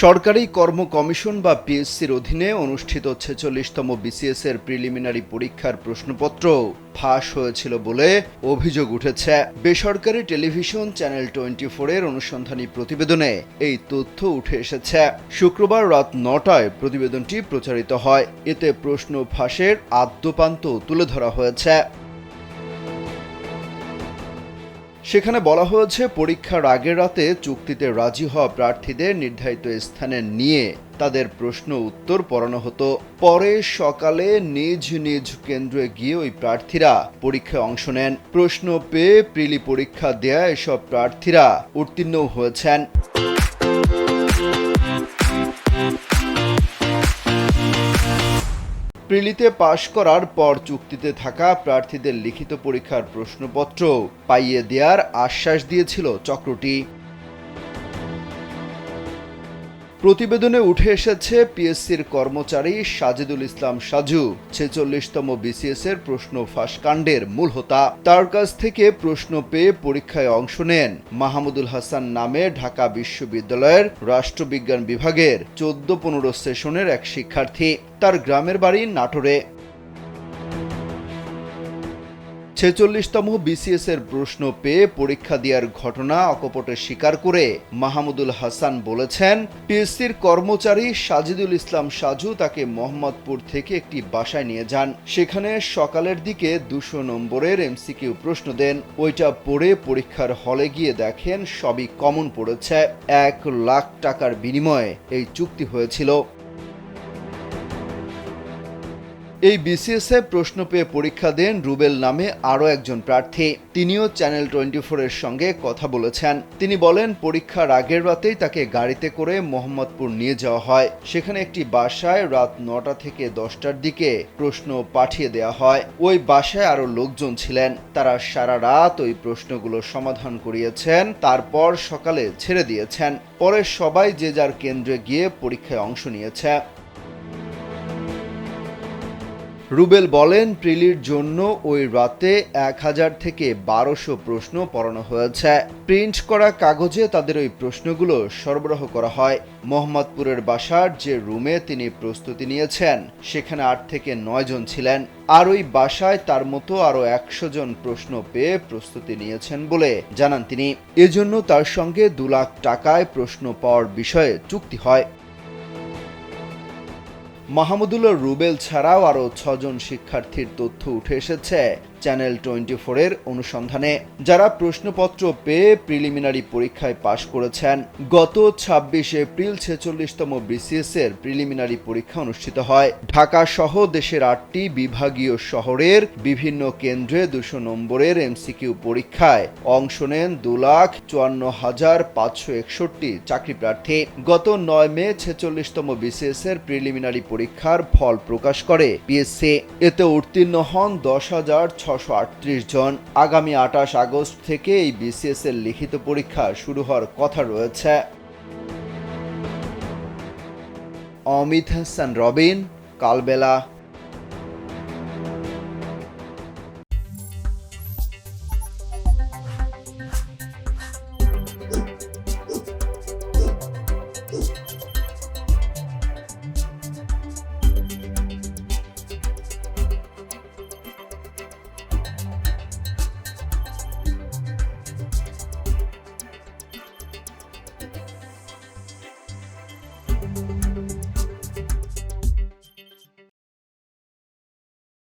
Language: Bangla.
সরকারি কর্ম কমিশন বা পিএসসির অধীনে অনুষ্ঠিত ছেচল্লিশতম বিসিএস এর প্রিলিমিনারি পরীক্ষার প্রশ্নপত্র ফাঁস হয়েছিল বলে অভিযোগ উঠেছে। বেসরকারি টেলিভিশন চ্যানেল টোয়েন্টি ফোরের অনুসন্ধানী প্রতিবেদনে এই তথ্য উঠে এসেছে। শুক্রবার রাত নটায় প্রতিবেদনটি প্রচারিত হয়। এতে প্রশ্ন ফাঁসের আদ্যপান্ত তুলে ধরা হয়েছে। সেখানে বলা হয়েছে, পরীক্ষার আগের রাতে চুক্তিতে রাজি হওয়া প্রার্থীদের নির্ধারিত স্থানে নিয়ে তাদের প্রশ্ন উত্তর পড়ানো হতো। পরে সকালে নিজ নিজ কেন্দ্রে গিয়ে ওই প্রার্থীরা পরীক্ষায় অংশ নেন। প্রশ্ন পেয়ে প্রিলি পরীক্ষা দেয়া এসব প্রার্থীরা উত্তীর্ণ হয়েছেন। প্রিলিতে পাশ করার পর চুক্তিতে থাকা প্রার্থীদের লিখিত পরীক্ষার প্রশ্নপত্র পাইয়ে দেওয়ার আশ্বাস দিয়েছিল চক্রটি। প্রতিবেদনে উঠে এসেছে পিএসসির কর্মচারী সাজিদুল ইসলাম সাজু, ছেচল্লিশতম বিসিএস এর প্রশ্ন ফাঁস কাণ্ডের মূল হোতা। তার কাছ থেকে প্রশ্ন পেয়ে পরীক্ষায় অংশ নেন মাহমুদুল হাসান নামে ঢাকা বিশ্ববিদ্যালয়ের রাষ্ট্রবিজ্ঞান বিভাগের চোদ্দ পনেরো সেশনের এক শিক্ষার্থী। তার গ্রামের বাড়ি নাটোরে। ছেচল্লিশতম বিসিএস এর প্রশ্ন পেয়ে পরীক্ষা দেওয়ার ঘটনা অকপটে স্বীকার করে মাহমুদুল হাসান বলেছেন পিএসসির কর্মচারী সাজিদুল ইসলাম সাজু তাকে মোহাম্মদপুর থেকে একটি বাসায় নিয়ে যান। সেখানে সকালের দিকে দুশো নম্বরের এমসিকিউ প্রশ্ন দেন। ওইটা পড়ে পরীক্ষার হলে গিয়ে দেখেন সবই কমন পড়েছে। এক লাখ টাকার বিনিময়ে এই চুক্তি হয়েছিল। এই বিসিএস এ প্রশ্ন পেয়ে পরীক্ষা দেন রুবেল নামে আরও একজন প্রার্থী। তিনিও চ্যানেল টোয়েন্টি ফোরের সঙ্গে কথা বলেছেন। তিনি বলেন, পরীক্ষার আগের রাতেই তাকে গাড়িতে করে মোহাম্মদপুর নিয়ে যাওয়া হয়। সেখানে একটি বাসায় রাত নটা থেকে দশটার দিকে প্রশ্ন পাঠিয়ে দেওয়া হয়। ওই বাসায় আরও লোকজন ছিলেন। তারা সারা রাত ওই প্রশ্নগুলো সমাধান করিয়েছেন, তারপর সকালে ছেড়ে দিয়েছেন। পরে সবাই যে যার কেন্দ্রে গিয়ে পরীক্ষায় অংশ নিয়েছে। রুবেল বলেন, প্রিলির জন্য ওই রাতে এক হাজার থেকে বারোশো প্রশ্ন পড়ানো হয়েছে। প্রিন্ট করা কাগজে তাদের ওই প্রশ্নগুলো সরবরাহ করা হয়। মোহাম্মদপুরের বাসার যে রুমে তিনি প্রস্তুতি নিয়েছেন, সেখানে আট থেকে নয় জন ছিলেন। আর ওই বাসায় তার মতো আরও একশো জন প্রশ্ন পেয়ে প্রস্তুতি নিয়েছেন বলে জানান তিনি। এজন্য তার সঙ্গে দু লাখ টাকায় প্রশ্ন পাওয়ার বিষয়ে চুক্তি হয়। মাহমুদুল্লাহ রুবেল ছাড়াও আরও ছজন শিক্ষার্থীর তথ্য উঠে এসেছে চ্যানেল টোয়েন্টি ফোরের অনুসন্ধানে। যারা প্রশ্নপত্র পেয়ে প্রিলিমিনারি পরীক্ষায় পাশ করেছেন, গত ছাব্বিশ এপ্রিল ছেচল্লিশতম বিসিএস এর প্রিলিমিনারি পরীক্ষা অনুষ্ঠিত হয়। ঢাকা সহ দেশের আটটি বিভাগীয় শহরের বিভিন্ন কেন্দ্রে দুশো নম্বরের এমসিকিউ পরীক্ষায় অংশ নেন দু লাখ চুয়ান্ন হাজার পাঁচশো একষট্টি চাকরি প্রার্থী গত নয় মে ছেচল্লিশতম বিসিএস এর প্রিলিমিনারি পরীক্ষার ফল প্রকাশ করে। পিএসসি এতে উত্তীর্ণ হন দশ হাজার ছশো আটত্রিশ জন। আগামী আঠাশ আগস্ট থেকে এই বিসিএস এর লিখিত পরীক্ষা শুরু হওয়ার কথা রয়েছে। অমিত হাসান রবিন, কালবেলা।